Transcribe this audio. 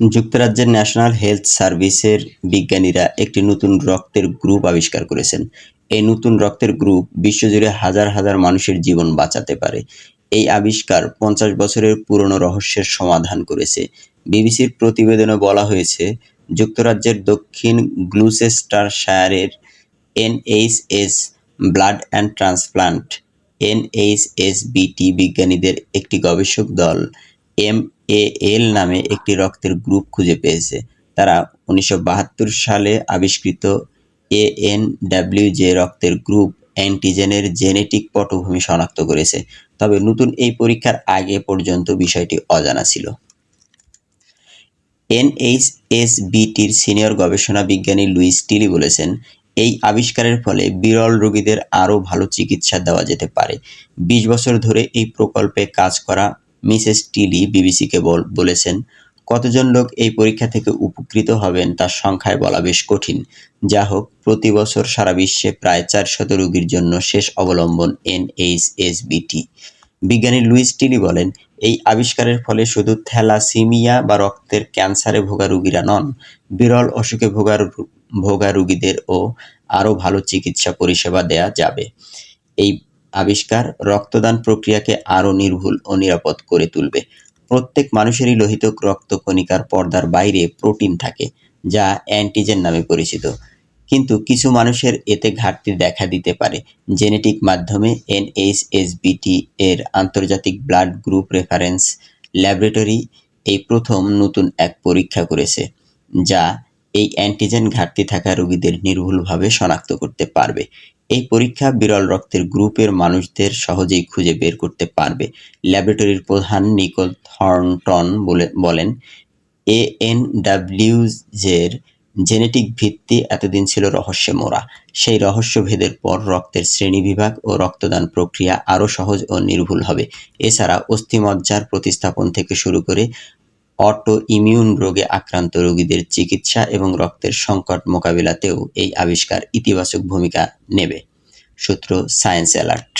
যুক্তরাজ্যের national health সার্ভিসের বিজ্ঞানীরা একটি নতুন রক্তের গ্রুপ আবিষ্কার করেছেন। এই নতুন রক্তের গ্রুপ বিশ্বজুড়ে হাজার হাজার মানুষের জীবন বাঁচাতে পারে। এই আবিষ্কার পঞ্চাশ বছরের পুরনো রহস্যের সমাধান করেছে। বিবিসির প্রতিবেদনে বলা হয়েছে, যুক্তরাজ্যের দক্ষিণ গ্লুচেস্টারশায়ারের NHS blood and transplant NHSBT বিজ্ঞানীদের একটি গবেষক দল এমএএল নামে একটি রক্তের গ্রুপ খুঁজে পেয়েছে। তারা উনিশশো বাহাত্তর সালে আবিষ্কৃত এএনডাব্লিউজে রক্তের গ্রুপ অ্যান্টিজেনের জেনেটিক পটভূমি শনাক্ত করেছে। তবে নতুন এই পরীক্ষার আগে পর্যন্ত বিষয়টি অজানা ছিল। এনএইচএসবিটির সিনিয়র গবেষণা বিজ্ঞানী লুইস টিলি বলেছেন, এই আবিষ্কারের ফলে বিরল রোগীদের আরও ভালো চিকিৎসা দেওয়া যেতে পারে। বিশ বছর ধরে এই প্রকল্পে কাজ করা মিসেস টিলি বিবিসিকে বলেছেন, কতজন লোক এই পরীক্ষা থেকে উপকৃত হবেন তার সংখ্যায় বলা বেশ কঠিন। যা হোক, প্রতি বছর সারা বিশ্বে প্রায় চারশত রোগীর জন্য শেষ অবলম্বন এনএইচএসবিটি। বিজ্ঞানী লুইস টিলি বলেন, এই আবিষ্কারের ফলে শুধু থ্যালাসিমিয়া বা রক্তের ক্যান্সারে ভোগা রোগীরা নন, বিরল অসুখে ভোগার ভোগা রোগীদেরও আরও ভালো চিকিৎসা পরিষেবা দেয়া যাবে। এই আবিষ্কার রক্তদান প্রক্রিয়াকে আরও নির্ভুল ও নিরাপদ করে তুলবে। প্রত্যেক মানুষেরই লোহিত রক্তকণিকার পর্দার বাইরে প্রোটিন থাকে, যা অ্যান্টিজেন নামে পরিচিত। কিন্তু কিছু মানুষের এতে ঘাটতি দেখা দিতে পারে। জেনেটিক মাধ্যমে এনএইচএসবিটি এর আন্তর্জাতিক ব্লাড গ্রুপ রেফারেন্স ল্যাবরেটরি এই প্রথম নতুন এক পরীক্ষা করেছে, যা এই অ্যান্টিজেন ঘাটতি থাকা রোগীদের নির্ভুলভাবে শনাক্ত করতে পারবে। এই পরীক্ষা বিরল রক্তের গ্রুপের মানুষদের সহজেই খুঁজে বের করতে পারবে, ল্যাবরেটরির প্রধান নিকোল থর্নটন বলেন। এএনডাব্লিউজের জেনেটিক ভিত্তি এতদিন ছিল রহস্যে মোড়া। সেই রহস্য ভেদের পর রক্তের শ্রেণীবিভাগ ও রক্তদান প্রক্রিয়া আরও সহজ ও নির্ভুল হবে। এছাড়া অস্থিমজ্জার প্রতিস্থাপন থেকে শুরু করে অটো ইমিউন রোগে আক্রান্ত রোগীদের চিকিৎসা এবং রক্তের সংকট মোকাবিলাতেও এই আবিষ্কার ইতিবাচক ভূমিকা নেবে, সূত্র সায়েন্স অ্যালার্ট